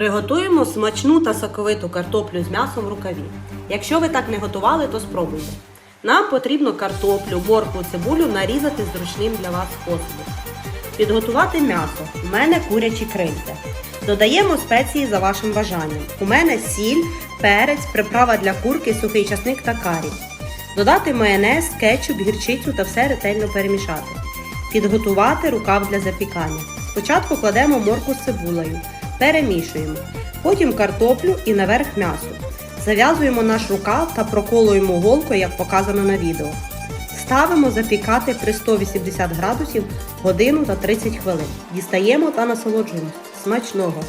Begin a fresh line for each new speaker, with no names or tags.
Приготуємо смачну та соковиту картоплю з м'ясом в рукаві. Якщо ви так не готували, то спробуйте. Нам потрібно картоплю, моркву, цибулю нарізати зручним для вас способом. Підготувати м'ясо. У мене курячі крильця. Додаємо спеції за вашим бажанням. У мене сіль, перець, приправа для курки, сухий часник та карі. Додати майонез, кетчуп, гірчицю та все ретельно перемішати. Підготувати рукав для запікання. Спочатку кладемо морку з цибулею, перемішуємо. Потім картоплю і наверх м'ясо. Зав'язуємо наш рукав та проколуємо голкою, як показано на відео. Ставимо запікати при 180 градусів годину та 30 хвилин. Дістаємо та насолоджуємось. Смачного!